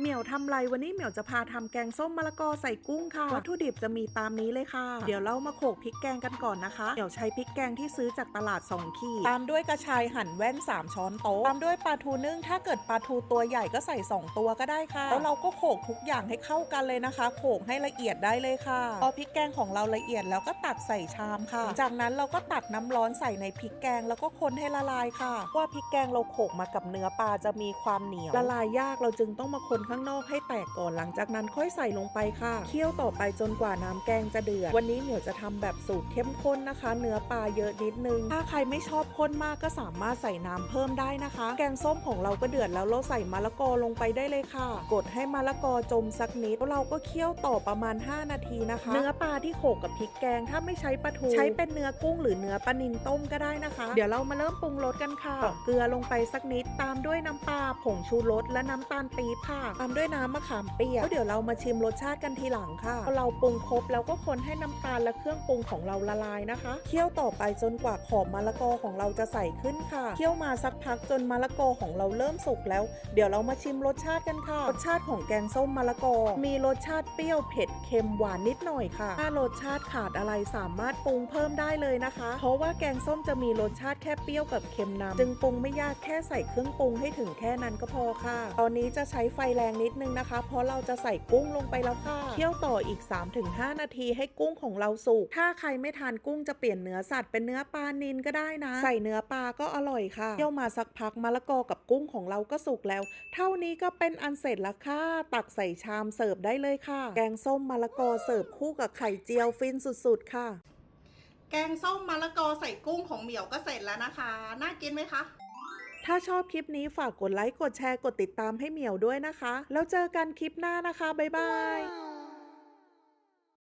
เหมียวทำไรวันนี้เหมียวจะพาทำแกงส้มมะละกอใส่กุ้งค่ะ วัตถุดิบจะมีตามนี้เลยค่ะ เดี๋ยวเรามาโขลกพริกแกงกันก่อนนะคะ เหมียวใช้พริกแกงที่ซื้อจากตลาด 2 ขีด ตามด้วยกระชายหั่นแว่น 3 ช้อนโต๊ะ ตามด้วยปลาทูนึ่ง ถ้าเกิดปลาทูตัวใหญ่ก็ใส่ 2 ตัวก็ได้ค่ะ แล้วเราก็โขลกทุกอย่างให้เข้ากันเลยนะคะ โขลกให้ละเอียดได้เลยค่ะ พอพริกแกงของเราละเอียดแล้วก็ตักใส่ชามค่ะ จากนั้นเราก็ตักน้ำร้อนใส่ในพริกแกงแล้วก็คนให้ละลายค่ะ ว่าพริกแกงเราโขลกมากับเนื้อปลาจะมีความเหนียว ละลายยากเราจึงต้องมาคนข้างนอกให้แตกก่อนหลังจากนั้นค่อยใส่ลงไปค่ะ เคี่ยวต่อไปจนกว่าน้ำแกงจะเดือด วันนี้เหมียวจะทำแบบสูตรเข้มข้นนะคะ เนื้อปลาเยอะนิดนึง ถ้าใครไม่ชอบข้นมากก็สามารถใส่น้ำเพิ่มได้นะคะ แกงส้มของเราก็เดือดแล้วเราใส่มะละกอลงไปได้เลยค่ะ กดให้มะละกอจมสักนิดแล้วเราก็เคี่ยวต่อประมาณ 5 นาทีนะคะ เนื้อปลาที่โขกกับพริกแกงถ้าไม่ใช้ปลาทูใช้เป็นเนื้อกุ้งหรือเนื้อปลานิลต้มก็ได้นะคะ เดี๋ยวเรามาเริ่มปรุงรสกันค่ะตอกเกลือลงไปสักนิดตามด้วยน้ำปลาผงชูรสและน้ำตาลปี๊บค่ะตามด้วยน้ำมะขามเปียกแล้วเดี๋ยวเรามาชิมรสชาติกันทีหลังค่ะพอเราปรุงครบแล้วก็คนให้น้ำตาลและเครื่องปรุงของเราละลายนะคะเคี่ยวต่อไปจนกว่าขอบมะละกอของเราจะใสขึ้นค่ะเคี่ยวมาสักพักจนมะละกอของเราเริ่มสุกแล้ว เดี๋ยวเรามาชิมรสชาติกันค่ะ รสชาติของแกงส้มมะละกอ มีรสชาติเปรี้ยวเผ็ดเค็มหวานนิดหน่อยค่ะ ถ้ารสชาติขาดอะไรสามารถปรุงเพิ่มได้เลยนะคะ เพราะว่าแกงส้มจะมีรสชาติแค่เปรี้ยวกับเค็มนำจึงปรุงไม่ยากแค่ใส่เครื่องปรุงให้ถึงแค่นั้นก็พอค่ะ ตอนนี้จะใช้ไฟแรงนิดนึงนะคะ เพราะเราจะใส่กุ้งลงไปแล้วค่ะ เคี่ยวต่ออีก 3-5 นาทีให้กุ้งของเราสุก ถ้าใครไม่ทานกุ้งจะเปลี่ยนเนื้อสัตว์เป็นเนื้อปลานิลก็ได้นะ ใส่เนื้อปลาก็อร่อยค่ะ เคี่ยวมาสักพักมะละกอกับกุ้งของเราก็สุกแล้ว เท่านี้ก็เป็นอันเสร็จแล้วค่ะ ตักใส่ชามเสิร์ฟได้เลยค่ะ แกงส้มมะละกอเสิร์ฟคู่กับไข่เจียวฟินสุดๆค่ะ แกงส้มมะละกอใส่กุ้งของเหมียวก็เสร็จแล้วนะคะ น่ากินไหมคะ ถ้าชอบคลิปนี้ฝากกดไลค์ กดแชร์ กดติดตามให้เหมียวด้วยนะคะ แล้วเจอกันคลิปหน้านะคะ บ๊ายบาย